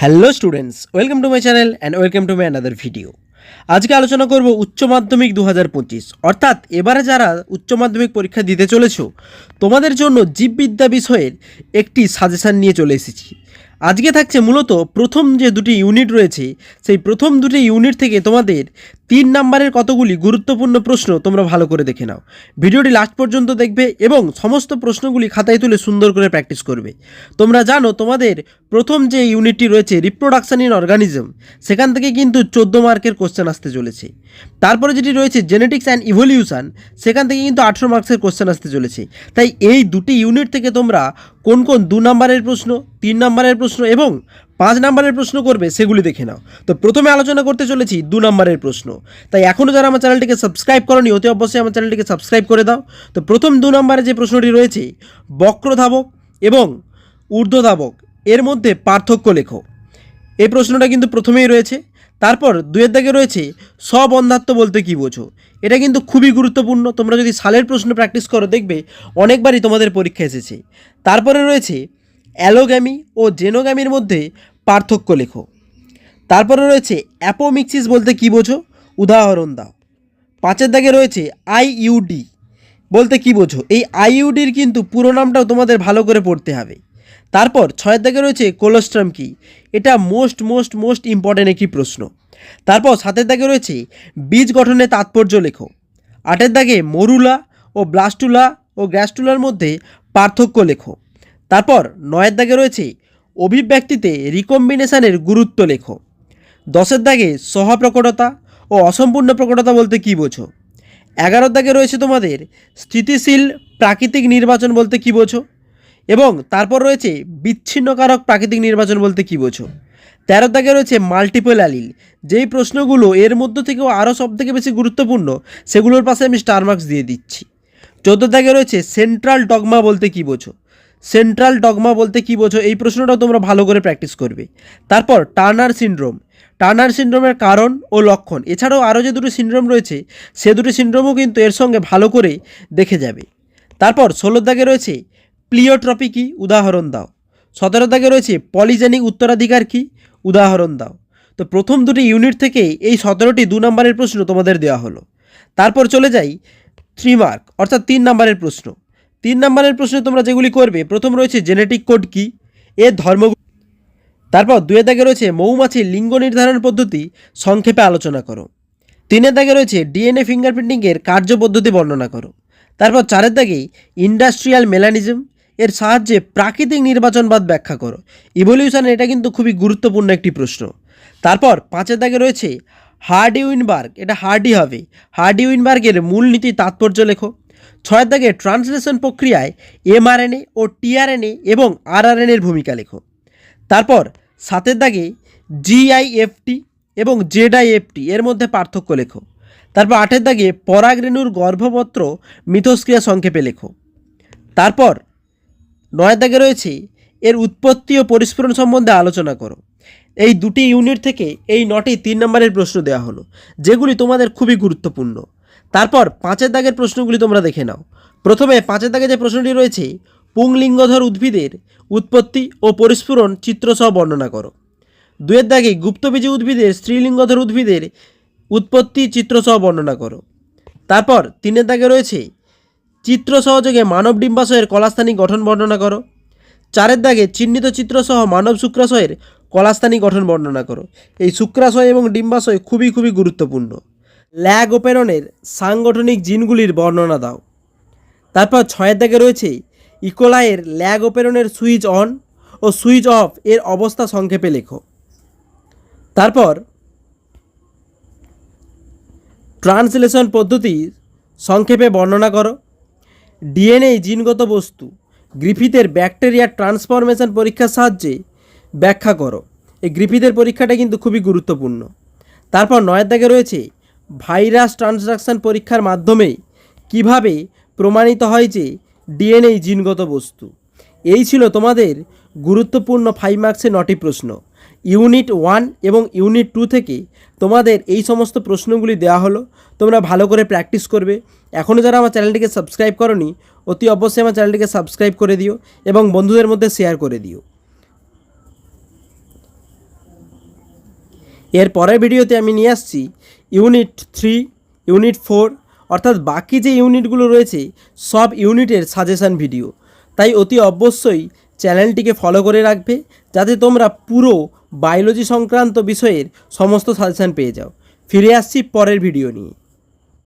Hello students welcome to my channel and welcome to my another video আজকে আলোচনা করব উচ্চ মাধ্যমিক দু হাজার পঁচিশ। অর্থাৎ এবারে যারা উচ্চ মাধ্যমিক পরীক্ষা দিতে চলেছ, তোমাদের জন্য জীববিদ্যা বিষয়ের একটি সাজেশান নিয়ে চলে এসেছি। আজকে থাকছে মূলত প্রথম যে দুটি ইউনিট রয়েছে, সেই প্রথম দুটি ইউনিট থেকে তোমাদের তিন নাম্বারের কতগুলি গুরুত্বপূর্ণ প্রশ্ন তোমরা ভালো করে দেখে নাও। ভিডিওটি লাস্ট পর্যন্ত দেখবে এবং সমস্ত প্রশ্নগুলি খাতায় তুলে সুন্দর করে প্র্যাকটিস করবে। তোমরা জানো তোমাদের প্রথম যে ইউনিটটি রয়েছে রিপ্রোডাকশন ইন অর্গানিজম সেখান থেকে কিন্তু চোদ্দ মার্কের কোশ্চেন আসতে চলেছে। তারপরে যেটি রয়েছে জেনেটিক্স অ্যান্ড ইভলিউশন সেখান থেকে কিন্তু আঠেরো মার্কসের কোশ্চেন আসতে চলেছে। তাই এই দুটি ইউনিট থেকে তোমরা কোন কোন দু নম্বরের প্রশ্ন, তিন নম্বরের প্রশ্ন এবং পাঁচ নম্বরের প্রশ্ন করবে সেগুলি দেখে নাও। তো প্রথমে আলোচনা করতে চলেছি দু নম্বরের প্রশ্ন। তাই এখনও যারা আমার চ্যানেলটিকে সাবস্ক্রাইব করনি, অতি অবশ্যই আমার চ্যানেলটিকে সাবস্ক্রাইব করে দাও। তো প্রথম দু নম্বরে যে প্রশ্নটি রয়েছে, বক্রধাবক এবং ঊর্ধ্বধাবক, এর মধ্যে পার্থক্য লেখো। এই প্রশ্নটা কিন্তু প্রথমেই রয়েছে। তারপর দুয়ের দাগে রয়েছে স্ববন্ধাত্ম বলতে কী বোঝো? এটা কিন্তু খুবই গুরুত্বপূর্ণ। তোমরা যদি সালের প্রশ্ন প্র্যাকটিস করো, দেখবে অনেকবারই তোমাদের পরীক্ষা এসেছে। তারপরে রয়েছে অ্যালোগ্যামি ও জেনোগ্যামির মধ্যে পার্থক্য লেখো। তারপরে রয়েছে অ্যাপোমিক্সিস বলতে কী বোঝো? উদাহরণ দাও। পাঁচের দাগে রয়েছে আইইউডি বলতে কী বোঝো? এই আইইউডির কিন্তু পুরো নামটাও তোমাদের ভালো করে পড়তে হবে। তারপর ছয়ের দাগে রয়েছে কোলোস্ট্রাম কি? এটা মোস্ট মোস্ট মোস্ট ইম্পর্ট্যান্ট একটি প্রশ্ন। তারপর সাতের দাগে রয়েছে বীজ গঠনে তাৎপর্য লেখো। আটের দাগে মরুলা ও ব্লাস্টুলা ও গ্যাস্টুলার মধ্যে পার্থক্য লেখো। তারপর নয়ের দাগে রয়েছে অভিব্যক্তিতে রিকম্বিনেশানের গুরুত্ব লেখো। দশের দাগে সহপ্রকটতা ও অসম্পূর্ণ প্রকটতা বলতে কী বোঝো? এগারোর দাগে রয়েছে তোমাদের স্থিতিশীল প্রাকৃতিক নির্বাচন বলতে কী বোঝো? এবং তারপর রয়েছে বিচ্ছিন্নকারক প্রাকৃতিক নির্বাচন বলতে কী বোঝো? তেরো দাগে রয়েছে মাল্টিপল অ্যালিল যেই প্রশ্নগুলো এর মধ্য থেকেও আরও সব থেকে বেশি গুরুত্বপূর্ণ, সেগুলোর পাশে আমি স্টার মার্কস দিয়ে দিচ্ছি। চোদ্দোর দাগে রয়েছে সেন্ট্রাল ডগমা বলতে কী বোঝো? সেন্ট্রাল ডগমা বলতে কী বোঝো? এই প্রশ্নটাও তোমরা ভালো করে প্র্যাকটিস করবে। তারপর টার্নার সিনড্রোম টার্নার সিন্ড্রোমের কারণ ও লক্ষণ। এছাড়াও আরও যে দুটো সিনড্রোম রয়েছে, সে দুটি সিনড্রোমও কিন্তু এর সঙ্গে ভালো করে দেখে যাবে। তারপর ষোলোর দাগে রয়েছে প্লিওট্রপি কি? উদাহরণ দাও। সতেরো দাগে রয়েছে পলিজেনিক উত্তরাধিকার কি? উদাহরণ দাও। তো প্রথম দুটি ইউনিট থেকে এই সতেরোটি দু নম্বরের প্রশ্ন তোমাদের দেওয়া হলো। তারপর চলে যাই থ্রি মার্ক, অর্থাৎ তিন নম্বরের প্রশ্ন। তিন নম্বরের প্রশ্নে তোমরা যেগুলি করবে, প্রথম রয়েছে জেনেটিক কোড কি? এর ধর্ম তারপর দুয়ে দাগে রয়েছে মৌমাছির লিঙ্গ নির্ধারণ পদ্ধতি, সংক্ষেপে আলোচনা করো। তিনের দাগে রয়েছে ডিএনএ ফিঙ্গারপ্রিন্টিংয়ের কার্যপদ্ধতি বর্ণনা করো। তারপর চারের দাগে ইন্ডাস্ট্রিয়াল মেলানিজম এর সাহায্যে প্রাকৃতিক নির্বাচনবাদ ব্যাখ্যা করো। ইভলিউশন এটা কিন্তু খুবই গুরুত্বপূর্ণ একটি প্রশ্ন। তারপর পাঁচের দাগে রয়েছে হার্ডি উইনবার্গ এটা হার্ডি হবে। হার্ডি উইনবার্গের মূলনীতি তাৎপর্য লেখো। ছয়ের দাগে ট্রান্সলেশন প্রক্রিয়ায় এমআরএনএ ও টিআরএনএ এবং আরআরএনএর ভূমিকা লেখো। তারপর সাতের দাগে জিআইএফটি এবং জেডআইএফটি এর মধ্যে পার্থক্য লেখো। তারপর আটের দাগে পরাগরেণুর গর্ভপত্র মিথস্ক্রিয়া সংক্ষেপে লেখো। তারপর নয়ের দাগে রয়েছে এর উৎপত্তি ও পরিস্ফুরণ সম্বন্ধে আলোচনা করো। এই দুটি ইউনিট থেকে এই নটি তিন নম্বরের প্রশ্ন দেওয়া হলো, যেগুলি তোমাদের খুবই গুরুত্বপূর্ণ। তারপর পাঁচের দাগের প্রশ্নগুলি তোমরা দেখে নাও। প্রথমে পাঁচের দাগে যে প্রশ্নটি রয়েছে, পুংলিঙ্গধর উদ্ভিদের উৎপত্তি ও পরিস্ফুরণ চিত্রসহ বর্ণনা করো। দুয়ের দাগে গুপ্তবীজী উদ্ভিদের স্ত্রীলিঙ্গধর উদ্ভিদের উৎপত্তি চিত্রসহ বর্ণনা করো। তারপর তিনের দাগে রয়েছে চিত্র সহযোগে মানব ডিম্বাশয়ের কলাস্থানিক গঠন বর্ণনা করো। চারের দাগে চিহ্নিত চিত্রসহ মানব শুক্রাশয়ের কলাস্থানিক গঠন বর্ণনা করো। এই শুক্রাশয় এবং ডিম্বাশয় খুবই খুবই গুরুত্বপূর্ণ। ল্যাগ ওপেরনের সাংগঠনিক জিনগুলির বর্ণনা দাও। তারপর ছয়ের দাগে রয়েছে ইকোলাইয়ের ল্যাগ ওপেরনের সুইচ অন ও সুইচ অফ এর অবস্থা সংক্ষেপে লেখো। তারপর ট্রান্সলেশন পদ্ধতি সংক্ষেপে বর্ণনা করো। ডিএনএ জিনগত বস্তু, গ্রিফিথের ব্যাকটেরিয়া ট্রান্সফরমেশন পরীক্ষার সাহায্যে ব্যাখ্যা করো। এই গ্রিফিথের পরীক্ষাটা কিন্তু খুবই গুরুত্বপূর্ণ। তারপর নয়ের দাগে রয়েছে, ভাইরাস ট্রান্সডাকশন পরীক্ষার মাধ্যমে কীভাবে প্রমাণিত হয় যে ডিএনএ জিনগত বস্তু? এই ছিল তোমাদের গুরুত্বপূর্ণ ফাইভ মার্কসের নটি প্রশ্ন। ইউনিট ওয়ান এবং ইউনিট টু থেকে তোমাদের এই সমস্ত প্রশ্নগুলি দেওয়া হলো। তোমরা ভালো করে প্র্যাকটিস করবে। এখনও যারা আমার চ্যানেলটিকে সাবস্ক্রাইব করনি, অতি অবশ্যই আমার চ্যানেলটিকে সাবস্ক্রাইব করে দিও এবং বন্ধুদের মধ্যে শেয়ার করে দিও। এর পরের ভিডিওতে আমি নিয়ে আসছি ইউনিট থ্রি, ইউনিট ফোর, অর্থাৎ বাকি যে ইউনিটগুলো রয়েছে, সব ইউনিটের সাজেশান ভিডিও। তাই অতি অবশ্যই চ্যানেলটিকে ফলো করে রাখবে, যাতে তোমরা পুরো বায়োলজি সংক্রান্ত বিষয়ের সমস্ত সাজেশান পেয়ে যাও। ফিরে আসছি পরের ভিডিও নিয়ে।